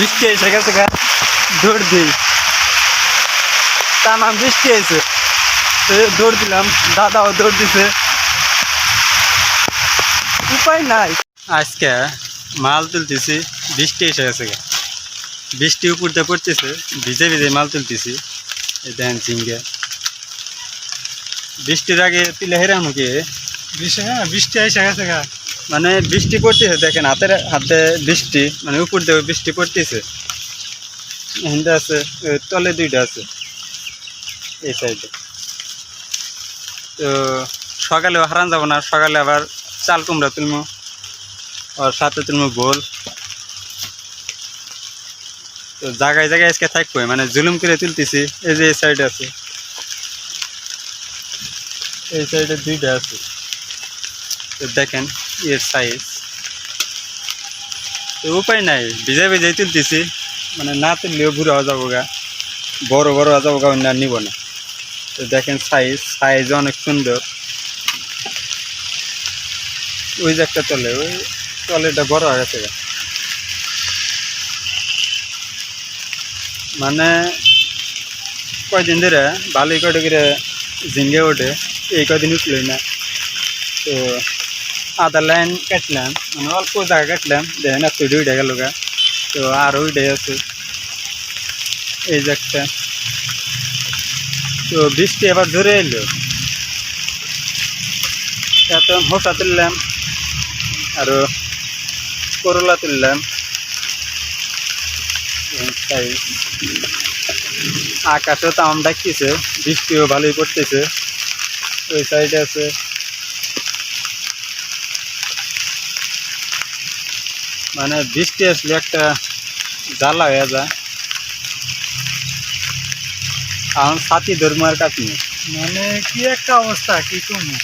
বৃষ্টি এসে গেছে গা দৌড় দিই। তামাম বৃষ্টি এসে দৌড় দিলাম, দাদাও দৌড় দিছে। উপায় নাই। আজকে মাল তুলতেছি, বৃষ্টি এসে গেছে গা। বৃষ্টি উপর দিয়ে পড়তেছে, ভিজে ভিজে মাল তুলতেছি, এই দেখেন ঝিঙ্গে। বৃষ্টির আগে তুলে হেরাম কি? বৃষ্টি হ্যাঁ বৃষ্টি এসে গেছে গা। মানে বৃষ্টি পড়তেছে, দেখেন হাতের হাতে বৃষ্টি মানে উপর দিয়ে বৃষ্টি পড়তেছে। হিন্দা আছে তলে দুইটা আছে, এই সাইডে তো সকালেও হারান যাব না, সকালে আবার চাল কুমড়া তুলমু, আর সাথে তুলমু গোল তো জায়গায় জায়গায় আজকে থাকব মানে জুলুম করে তুলতেছি, এই যে এই সাইডে আছে। এই সাইডে দুইটা আছে। তো দেখেন এর সাইজ উপায় নাই। ভিজে ভিজে তুলতেছি। মানে না তুললেও বুড়ো হয়ে যাব গা। বড় বড় হয়ে যাব গা, অন্য নিব না। তো দেখেন সাইজ সাইজ অনেক সুন্দর। ওই যে একটা তলে, ওই তলেটা বড় হয়ে গেছে। মানে কয়দিন ধরে ভালোই কয়টা করে ঝিঙ্গে ওঠে, এই কয়দিন উঠলই না। তো আধা লাইন কাটলাম মানে অল্প জায়গা কাটলাম, দেখেন এত উঠে গেল গা। তো আরও উঠে আছে। এই একটা। তো বৃষ্টি এবার ধরে এলো। এত হোসা তুললাম আরও করলা তুললাম। size। আকাশও তাম ডাকতেছে বৃষ্টিও ভালোই পড়তেছে। ওই সাইডে আছে। মানে বৃষ্টি আসলে একটা জ্বালা হয়ে যায়। এখন সাথী ধর্ম আর কাটনি মানে কি একটা অবস্থা কি তুমি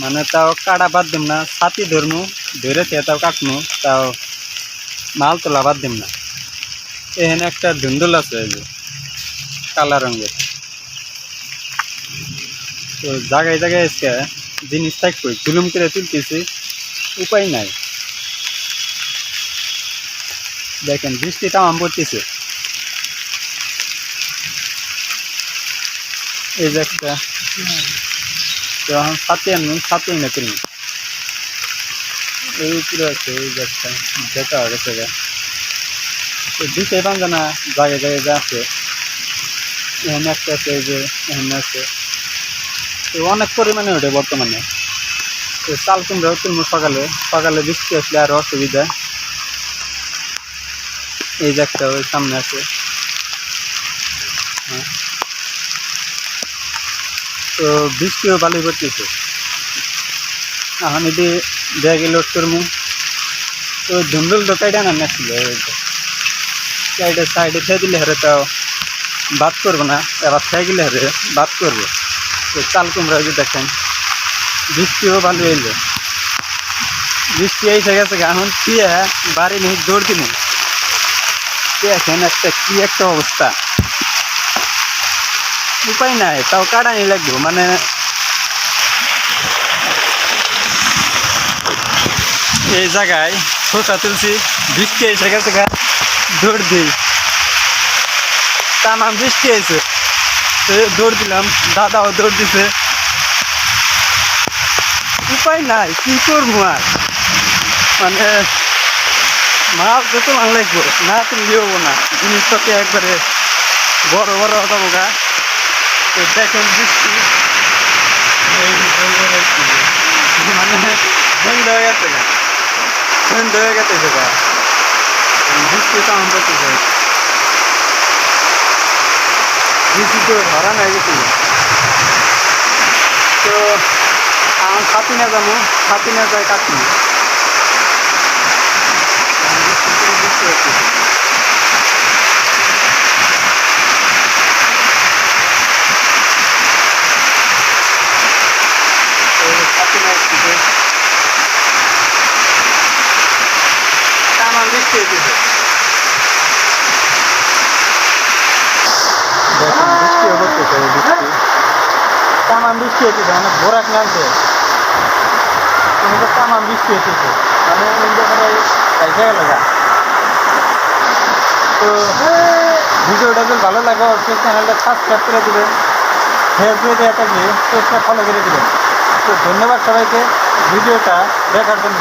মানে তাও কাটা বাদ দিম না সাথী ধর্ম ধরে তাও কাটনু তাও মাল তোলা বাদ দিম না। এখানে একটা ধুন্দুল আছে কালা রঙের। তো জায়গায় জায়গায় আজকে জিনিস থাকবে, জুলুম করে তুলতেছি, উপায় নাই। দেখেন, বৃষ্টি তামাম পড়তেছে। এই যে একটা সাথে আনুন সাথে এনে তুলুন এই উপরে আছে, এই যে একটা দেখা হয়ে গেছে গা। তো দিতে পারবে না জায়গায় যা আছে। এখানে একটা আছে, এই যে এখানে আছে। অনেক পরিমাণে ওঠে বর্তমানে। তো চাল কুমড়াও তুলবো সকালে সকালে বৃষ্টি আসলে আর অসুবিধা। এই যে একটা ওই সামনে আছে। হ্যাঁ। তো বৃষ্টিও ভালোই পড়তেছে। এখন এটি ব্যাগে লোড করব তো ধুন্দুল তো কাইটা না ছিল কাইটা সাইডে খেয়ে দিলে হারে তাও বাদ করব না। এবার খেয়ে গেলে হারে বাদ করব। তো চাল কুমড়া যে দেখেন, বৃষ্টিও ভালো এলো বৃষ্টি এসে গেছে এখন কি বাড়ি নিয়ে দৌড় দিন। দেখেন একটা, কি একটা অবস্থা। উপায় নাই, তাও কাটানি লাগবো মানে এই জায়গায় শসা তুলছি, বৃষ্টি এসে গেছে দৌড় দিই। তামাম বৃষ্টি এসে তো দৌড় দিলাম। দাদাও দৌড় দিছে। উপায় নাই, কি করব আর? মানে মাছ তো ভালো লাগবো, না হব না। জিনিসপাতি একবারে বড় বড় হতাবো গা। দেখেন বৃষ্টি। মানে সন্ধ্যা হয়ে গেছে গা। সন্ধ্যা হয়ে গেছে গা। বৃষ্টি তো আমার করতেছে বৃষ্টি তো ধরা নাই গেছে তো আমার সাথী না যাব সাথী না যায় আসতেছে তামাম বৃষ্টি হইতেছে দেখেন বৃষ্টিও করতেছে এই বৃষ্টি তামাম বৃষ্টি হইতেছে মানে ভোরাক নামছে। কিন্তু তামাম বৃষ্টি হইতেছে। মানে ওই জায়গায় বুঝে গেল গা। তো, ভিডিওটা যদি ভালো লাগে, অবশ্যই চ্যানেলটা সাবস্ক্রাইব করে দেবেন। ফেসবুকে দেওয়া থাকলে পেজটা ফলো করে দেবেন। তো ধন্যবাদ সবাইকে, ভিডিওটা দেখার জন্য।